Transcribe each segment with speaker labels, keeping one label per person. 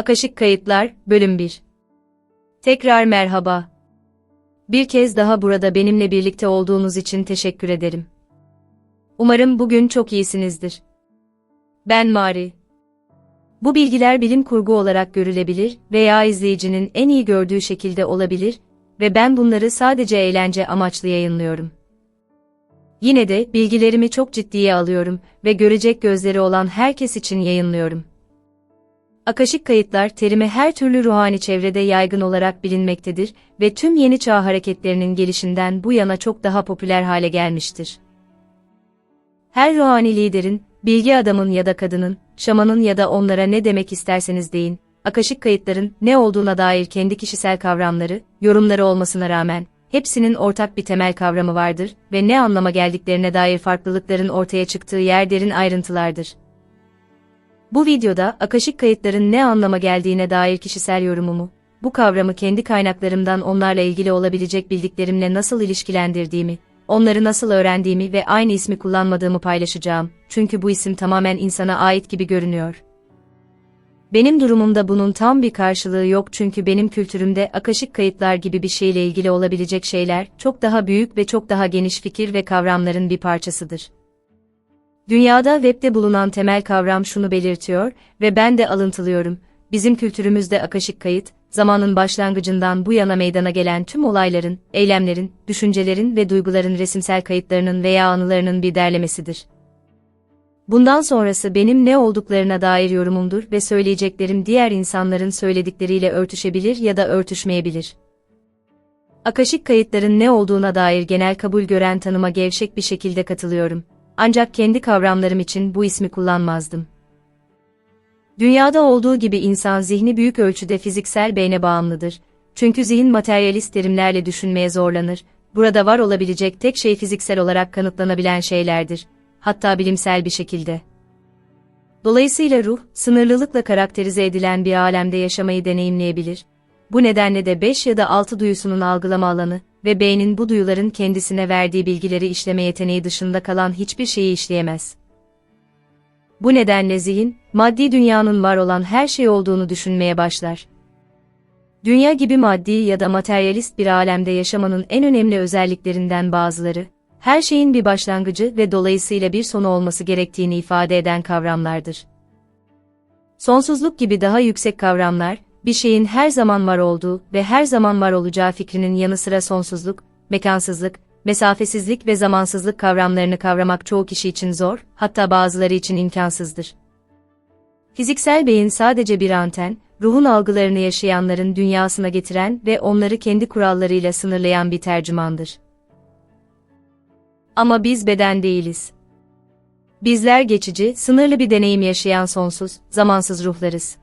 Speaker 1: Akaşık Kayıtlar, Bölüm 1 Tekrar merhaba. Bir kez daha burada benimle birlikte olduğunuz için teşekkür ederim. Umarım bugün çok iyisinizdir. Ben Mari. Bu bilgiler bilim kurgu olarak görülebilir veya izleyicinin en iyi gördüğü şekilde olabilir ve ben bunları sadece eğlence amaçlı yayınlıyorum. Yine de bilgilerimi çok ciddiye alıyorum ve görecek gözleri olan herkes için yayınlıyorum. Akaşik kayıtlar terimi her türlü ruhani çevrede yaygın olarak bilinmektedir ve tüm yeni çağ hareketlerinin gelişinden bu yana çok daha popüler hale gelmiştir. Her ruhani liderin, bilgi adamın ya da kadının, şamanın ya da onlara ne demek isterseniz deyin, akaşik kayıtların ne olduğuna dair kendi kişisel kavramları, yorumları olmasına rağmen, hepsinin ortak bir temel kavramı vardır ve ne anlama geldiklerine dair farklılıkların ortaya çıktığı yer derin ayrıntılardır. Bu videoda akaşik kayıtların ne anlama geldiğine dair kişisel yorumumu, bu kavramı kendi kaynaklarımdan onlarla ilgili olabilecek bildiklerimle nasıl ilişkilendirdiğimi, onları nasıl öğrendiğimi ve aynı ismi kullanmadığımı paylaşacağım. Çünkü bu isim tamamen insana ait gibi görünüyor. Benim durumumda bunun tam bir karşılığı yok çünkü benim kültürümde akaşik kayıtlar gibi bir şeyle ilgili olabilecek şeyler çok daha büyük ve çok daha geniş fikir ve kavramların bir parçasıdır. Dünyada webde bulunan temel kavram şunu belirtiyor ve ben de alıntılıyorum. Bizim kültürümüzde akaşik kayıt, zamanın başlangıcından bu yana meydana gelen tüm olayların, eylemlerin, düşüncelerin ve duyguların resimsel kayıtlarının veya anılarının bir derlemesidir. Bundan sonrası benim ne olduklarına dair yorumumdur ve söyleyeceklerim diğer insanların söyledikleriyle örtüşebilir ya da örtüşmeyebilir. Akaşik kayıtların ne olduğuna dair genel kabul gören tanıma gevşek bir şekilde katılıyorum. Ancak kendi kavramlarım için bu ismi kullanmazdım. Dünyada olduğu gibi insan zihni büyük ölçüde fiziksel beyne bağımlıdır. Çünkü zihin materyalist terimlerle düşünmeye zorlanır. Burada var olabilecek tek şey fiziksel olarak kanıtlanabilen şeylerdir. Hatta bilimsel bir şekilde. Dolayısıyla ruh, sınırlılıkla karakterize edilen bir alemde yaşamayı deneyimleyebilir. Bu nedenle de 5 ya da 6 duyusunun algılama alanı ve beynin bu duyuların kendisine verdiği bilgileri işleme yeteneği dışında kalan hiçbir şeyi işleyemez. Bu nedenle zihin, maddi dünyanın var olan her şey olduğunu düşünmeye başlar. Dünya gibi maddi ya da materyalist bir alemde yaşamanın en önemli özelliklerinden bazıları, her şeyin bir başlangıcı ve dolayısıyla bir sonu olması gerektiğini ifade eden kavramlardır. Sonsuzluk gibi daha yüksek kavramlar, bir şeyin her zaman var olduğu ve her zaman var olacağı fikrinin yanı sıra sonsuzluk, mekansızlık, mesafesizlik ve zamansızlık kavramlarını kavramak çoğu kişi için zor, hatta bazıları için imkansızdır. Fiziksel beyin sadece bir anten, ruhun algılarını yaşayanların dünyasına getiren ve onları kendi kurallarıyla sınırlayan bir tercümandır. Ama biz beden değiliz. Bizler geçici, sınırlı bir deneyim yaşayan sonsuz, zamansız ruhlarız.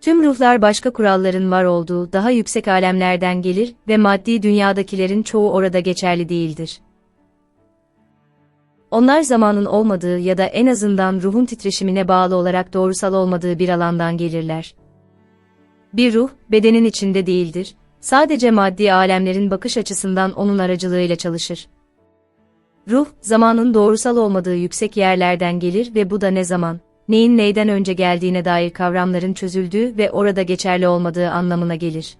Speaker 1: Tüm ruhlar başka kuralların var olduğu daha yüksek alemlerden gelir ve maddi dünyadakilerin çoğu orada geçerli değildir. Onlar zamanın olmadığı ya da en azından ruhun titreşimine bağlı olarak doğrusal olmadığı bir alandan gelirler. Bir ruh, bedenin içinde değildir, sadece maddi alemlerin bakış açısından onun aracılığıyla çalışır. Ruh, zamanın doğrusal olmadığı yüksek yerlerden gelir ve bu da ne zaman, neyin neyden önce geldiğine dair kavramların çözüldüğü ve orada geçerli olmadığı anlamına gelir.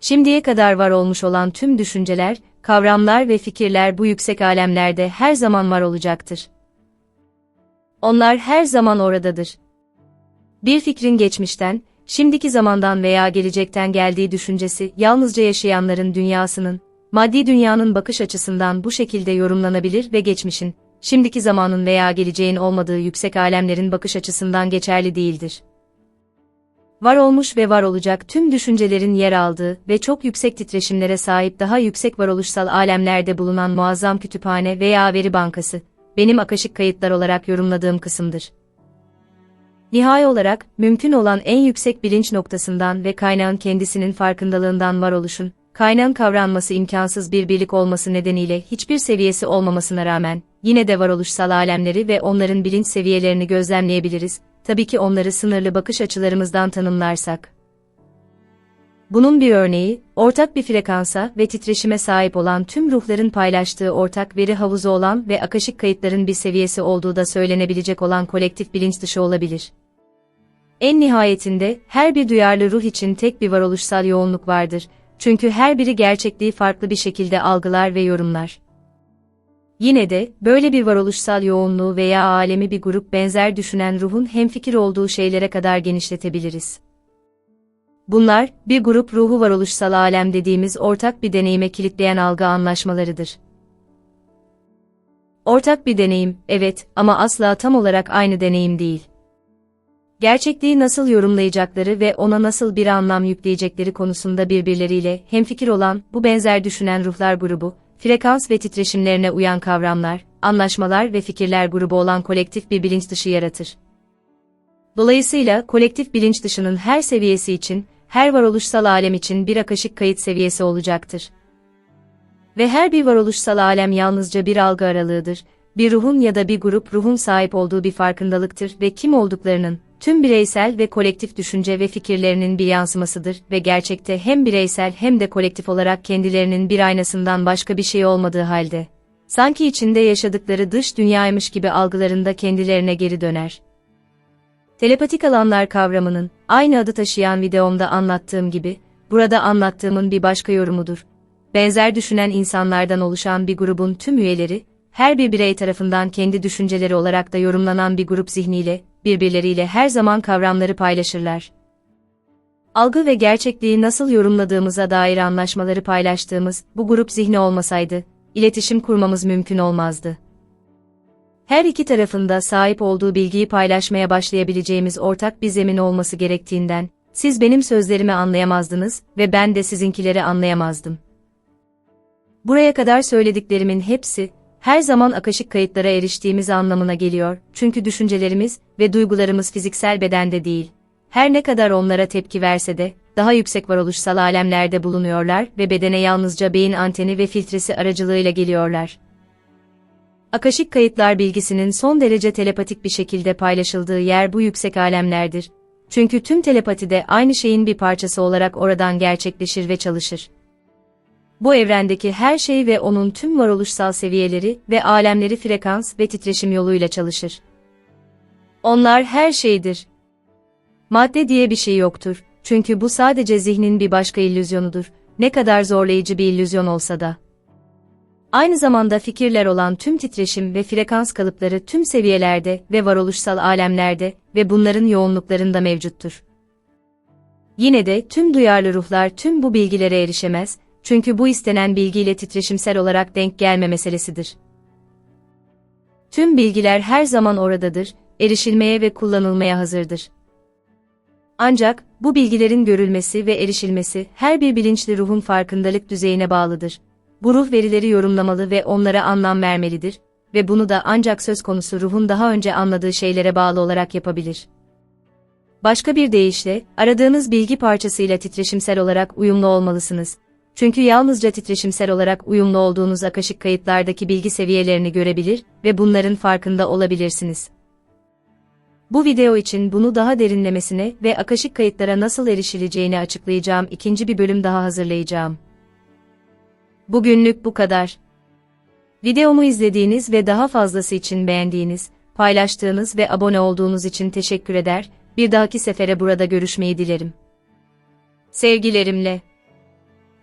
Speaker 1: Şimdiye kadar var olmuş olan tüm düşünceler, kavramlar ve fikirler bu yüksek alemlerde her zaman var olacaktır. Onlar her zaman oradadır. Bir fikrin geçmişten, şimdiki zamandan veya gelecekten geldiği düşüncesi yalnızca yaşayanların dünyasının, maddi dünyanın bakış açısından bu şekilde yorumlanabilir ve geçmişin, şimdiki zamanın veya geleceğin olmadığı yüksek alemlerin bakış açısından geçerli değildir. Var olmuş ve var olacak tüm düşüncelerin yer aldığı ve çok yüksek titreşimlere sahip daha yüksek varoluşsal alemlerde bulunan muazzam kütüphane veya veri bankası, benim akaşık kayıtlar olarak yorumladığım kısımdır. Nihai olarak, mümkün olan en yüksek bilinç noktasından ve kaynağın kendisinin farkındalığından varoluşun, kaynağın kavranması imkansız bir birlik olması nedeniyle hiçbir seviyesi olmamasına rağmen, yine de varoluşsal alemleri ve onların bilinç seviyelerini gözlemleyebiliriz, tabii ki onları sınırlı bakış açılarımızdan tanımlarsak. Bunun bir örneği, ortak bir frekansa ve titreşime sahip olan tüm ruhların paylaştığı ortak veri havuzu olan ve akaşik kayıtların bir seviyesi olduğu da söylenebilecek olan kolektif bilinç dışı olabilir. En nihayetinde her bir duyarlı ruh için tek bir varoluşsal yoğunluk vardır. Çünkü her biri gerçekliği farklı bir şekilde algılar ve yorumlar. Yine de, böyle bir varoluşsal yoğunluğu veya alemi bir grup benzer düşünen ruhun hemfikir olduğu şeylere kadar genişletebiliriz. Bunlar, bir grup ruhu varoluşsal alem dediğimiz ortak bir deneyime kilitleyen algı anlaşmalarıdır. Ortak bir deneyim, evet, ama asla tam olarak aynı deneyim değil. Gerçekliği nasıl yorumlayacakları ve ona nasıl bir anlam yükleyecekleri konusunda birbirleriyle hemfikir olan bu benzer düşünen ruhlar grubu, frekans ve titreşimlerine uyan kavramlar, anlaşmalar ve fikirler grubu olan kolektif bir bilinç dışı yaratır. Dolayısıyla kolektif bilinç dışının her seviyesi için, her varoluşsal alem için bir akaşık kayıt seviyesi olacaktır. Ve her bir varoluşsal alem yalnızca bir algı aralığıdır, bir ruhun ya da bir grup ruhun sahip olduğu bir farkındalıktır ve kim olduklarının, tüm bireysel ve kolektif düşünce ve fikirlerinin bir yansımasıdır ve gerçekte hem bireysel hem de kolektif olarak kendilerinin bir aynasından başka bir şey olmadığı halde, sanki içinde yaşadıkları dış dünyaymış gibi algılarında kendilerine geri döner. Telepatik alanlar kavramının, aynı adı taşıyan videomda anlattığım gibi, burada anlattığımın bir başka yorumudur. Benzer düşünen insanlardan oluşan bir grubun tüm üyeleri, her bir birey tarafından kendi düşünceleri olarak da yorumlanan bir grup zihniyle, birbirleriyle her zaman kavramları paylaşırlar. Algı ve gerçekliği nasıl yorumladığımıza dair anlaşmaları paylaştığımız bu grup zihni olmasaydı, iletişim kurmamız mümkün olmazdı. Her iki tarafında sahip olduğu bilgiyi paylaşmaya başlayabileceğimiz ortak bir zemin olması gerektiğinden, siz benim sözlerimi anlayamazdınız ve ben de sizinkileri anlayamazdım. Buraya kadar söylediklerimin hepsi, her zaman akaşık kayıtlara eriştiğimiz anlamına geliyor, çünkü düşüncelerimiz ve duygularımız fiziksel bedende değil. Her ne kadar onlara tepki verse de, daha yüksek varoluşsal alemlerde bulunuyorlar ve bedene yalnızca beyin anteni ve filtresi aracılığıyla geliyorlar. Akaşik kayıtlar bilgisinin son derece telepatik bir şekilde paylaşıldığı yer bu yüksek alemlerdir. Çünkü tüm telepati de aynı şeyin bir parçası olarak oradan gerçekleşir ve çalışır. Bu evrendeki her şey ve onun tüm varoluşsal seviyeleri ve alemleri frekans ve titreşim yoluyla çalışır. Onlar her şeydir. Madde diye bir şey yoktur. Çünkü bu sadece zihnin bir başka illüzyonudur. Ne kadar zorlayıcı bir illüzyon olsa da. Aynı zamanda fikirler olan tüm titreşim ve frekans kalıpları tüm seviyelerde ve varoluşsal alemlerde ve bunların yoğunluklarında mevcuttur. Yine de tüm duyarlı ruhlar tüm bu bilgilere erişemez, çünkü bu istenen bilgiyle titreşimsel olarak denk gelme meselesidir. Tüm bilgiler her zaman oradadır, erişilmeye ve kullanılmaya hazırdır. Ancak, bu bilgilerin görülmesi ve erişilmesi her bir bilinçli ruhun farkındalık düzeyine bağlıdır. Bu ruh verileri yorumlamalı ve onlara anlam vermelidir ve bunu da ancak söz konusu ruhun daha önce anladığı şeylere bağlı olarak yapabilir. Başka bir deyişle, aradığınız bilgi parçasıyla titreşimsel olarak uyumlu olmalısınız. Çünkü yalnızca titreşimsel olarak uyumlu olduğunuz akaşık kayıtlardaki bilgi seviyelerini görebilir ve bunların farkında olabilirsiniz. Bu video için bunu daha derinlemesine ve akaşık kayıtlara nasıl erişileceğini açıklayacağım ikinci bir bölüm daha hazırlayacağım. Bugünlük bu kadar. Videomu izlediğiniz ve daha fazlası için beğendiğiniz, paylaştığınız ve abone olduğunuz için teşekkür eder, bir dahaki sefere burada görüşmeyi dilerim. Sevgilerimle.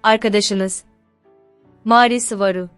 Speaker 1: Arkadaşınız. Mari Sıvaru